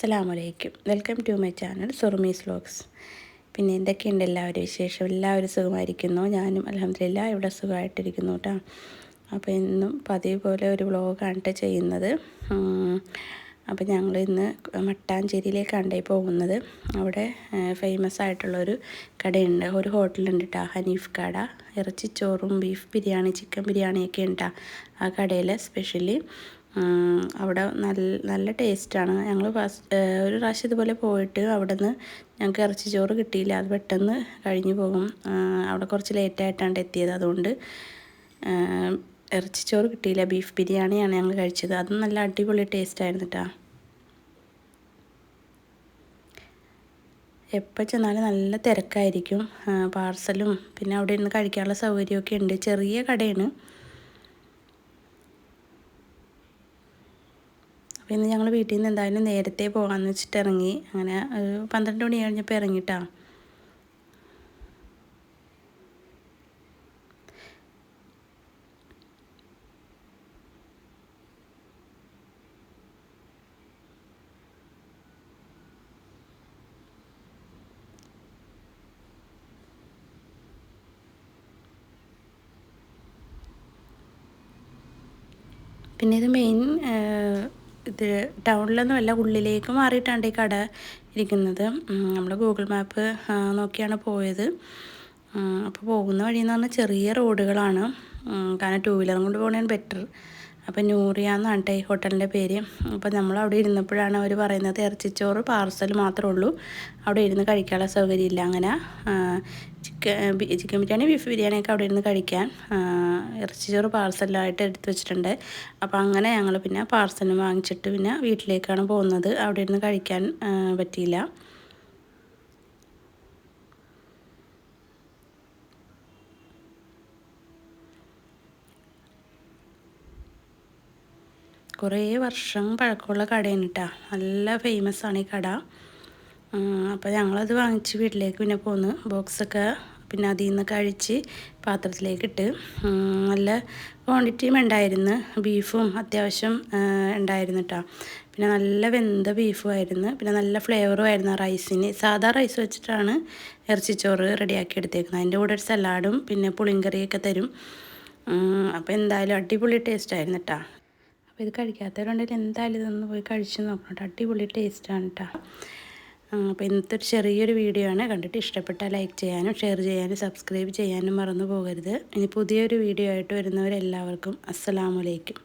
അസ്സലാമലൈക്കും. Welcome to my channel Surumi's vlogs. പിന്നെ എന്തൊക്കെയുണ്ട് എല്ലാവരും വിശേഷം? എല്ലാവരും സുഖമായിരിക്കുന്നു? ഞാനും അലഹമില്ല ഇവിടെ സുഖമായിട്ടിരിക്കുന്നു കേട്ടോ അപ്പോൾ ഇന്നും പതിവ് പോലെ ഒരു വ്ലോഗാണ് ചെയ്യുന്നത്. അപ്പോൾ ഞങ്ങൾ ഇന്ന് മട്ടാഞ്ചേരിയിലേക്കാണ് പോകുന്നത്. അവിടെ ഫേമസ് ആയിട്ടുള്ളൊരു കടയുണ്ട്. ഒരു ഹോട്ടലുണ്ട് കേട്ടോ ഹനീഫ് കട. ഇറച്ചിച്ചോറും ബീഫ് ബിരിയാണി ചിക്കൻ ബിരിയാണിയൊക്കെ ഉണ്ടാ ആ കടയിൽ സ്പെഷ്യലി അവിടെ നല്ല നല്ല ടേസ്റ്റാണ്. ഞങ്ങൾ ഫസ്റ്റ് ഒരു പ്രാവശ്യം ഇതുപോലെ പോയിട്ട് അവിടെ നിന്ന് ഞങ്ങൾക്ക് ഇറച്ചി ചോറ് കിട്ടിയില്ല. അത് പെട്ടെന്ന് കഴിഞ്ഞു പോകും. അവിടെ കുറച്ച് ലേറ്റായിട്ടാണ് എത്തിയത്. അതുകൊണ്ട് ഇറച്ചി ചോറ് കിട്ടിയില്ല. ബീഫ് ബിരിയാണിയാണ് ഞങ്ങൾ കഴിച്ചത്. അതും നല്ല അടിപൊളി ടേസ്റ്റ് ആയിരുന്നു കേട്ടോ എപ്പോൾ ചെന്നാലും നല്ല തിരക്കായിരിക്കും. പാർസലും പിന്നെ അവിടെ ഇരുന്ന് കഴിക്കാനുള്ള സൗകര്യമൊക്കെ ഉണ്ട്. ചെറിയ കടയാണ്. ഇന്ന് ഞങ്ങൾ വീട്ടിൽ നിന്ന് എന്തായാലും നേരത്തെ പോകാമെന്ന് വെച്ചിട്ട് ഇറങ്ങി. അങ്ങനെ ഒരു പന്ത്രണ്ട് മണി കഴിഞ്ഞപ്പോൾ ഇറങ്ങിയിട്ടാ പിന്നെ ഇത് മെയിൻ ഇത് ടൗണിലൊന്നുമല്ല ഉള്ളിലേക്ക് മാറിയിട്ടാണ് ഈ കട ഇരിക്കുന്നത്. നമ്മൾ ഗൂഗിൾ മാപ്പ് നോക്കിയാണ് പോയത്. അപ്പോൾ പോകുന്ന വഴി എന്ന് പറഞ്ഞാൽ ചെറിയ റോഡുകളാണ്. കാരണം ടൂ വീലറും കൊണ്ട് പോകണതാണ് ബെറ്റർ അപ്പോൾ നൂറിയ എന്നാണ് കേട്ടോ ഈ ഹോട്ടലിന്റെ പേര്. അപ്പോൾ നമ്മൾ അവിടെ ഇരുന്നപ്പോഴാണ് അവർ പറയുന്നത് ഇറച്ചിച്ചോറ് പാർസൽ മാത്രമേ ഉള്ളൂ. അവിടെ ഇരുന്ന് കഴിക്കാനുള്ള സൗകര്യമില്ല അങ്ങനെ. ചിക്കൻ ചിക്കൻ ബിരിയാണി ബീഫ് ബിരിയാണിയൊക്കെ അവിടെ ഇരുന്ന് കഴിക്കാൻ ഇറച്ചിച്ചോറ് പാർസലായിട്ട് എടുത്തു വെച്ചിട്ടുണ്ട് അപ്പോൾ അങ്ങനെ ഞങ്ങൾ പിന്നെ പാർസലും വാങ്ങിച്ചിട്ട് പിന്നെ വീട്ടിലേക്കാണ് പോകുന്നത്. അവിടെ ഇരുന്ന് കഴിക്കാൻ പറ്റിയില്ല. കുറേ വർഷം പഴക്കമുള്ള കടയാണ് കേട്ടോ നല്ല ഫേമസ് ആണ് ഈ കട. അപ്പോൾ ഞങ്ങളത് വാങ്ങിച്ച് വീട്ടിലേക്ക് പിന്നെ പോന്ന്. ബോക്സൊക്കെ പിന്നെ അതിൽ നിന്ന് കഴിച്ച് പാത്രത്തിലേക്ക് ഇട്ട്. നല്ല ക്വാണ്ടിറ്റിയും ഉണ്ടായിരുന്നു. ബീഫും അത്യാവശ്യം ഉണ്ടായിരുന്നു കേട്ടോ പിന്നെ നല്ല വെന്ത ബീഫും ആയിരുന്നു. പിന്നെ നല്ല ഫ്ലേവറും ആയിരുന്നു റൈസിന് സാധാ റൈസ് വെച്ചിട്ടാണ് ഇറച്ചിച്ചോറ് റെഡിയാക്കി എടുത്തേക്കുന്നത്. അതിന്റെ കൂടെ ഒരു സലാഡും പിന്നെ പുളിങ്കറിയൊക്കെ തരും. അപ്പോൾ എന്തായാലും അടിപൊളി ടേസ്റ്റ് ആയിരുന്നു കേട്ടോ അപ്പോൾ ഇത് കഴിക്കാത്തവരുണ്ടെങ്കിൽ എന്തായാലും ഇതൊന്ന് പോയി കഴിച്ച് നോക്കണം അടിപൊളി ടേസ്റ്റാണ് കേട്ടോ. അപ്പോൾ ഇന്നത്തെ ഒരു ചെറിയൊരു വീഡിയോ ആണ്. കണ്ടിട്ട് ഇഷ്ടപ്പെട്ടാൽ ലൈക്ക് ചെയ്യാനും ഷെയർ ചെയ്യാനും സബ്സ്ക്രൈബ് ചെയ്യാനും മറന്നു പോകരുത്. ഇനി പുതിയൊരു വീഡിയോ ആയിട്ട് വരുന്നവരെല്ലാവർക്കും അസ്സലാമലൈക്കും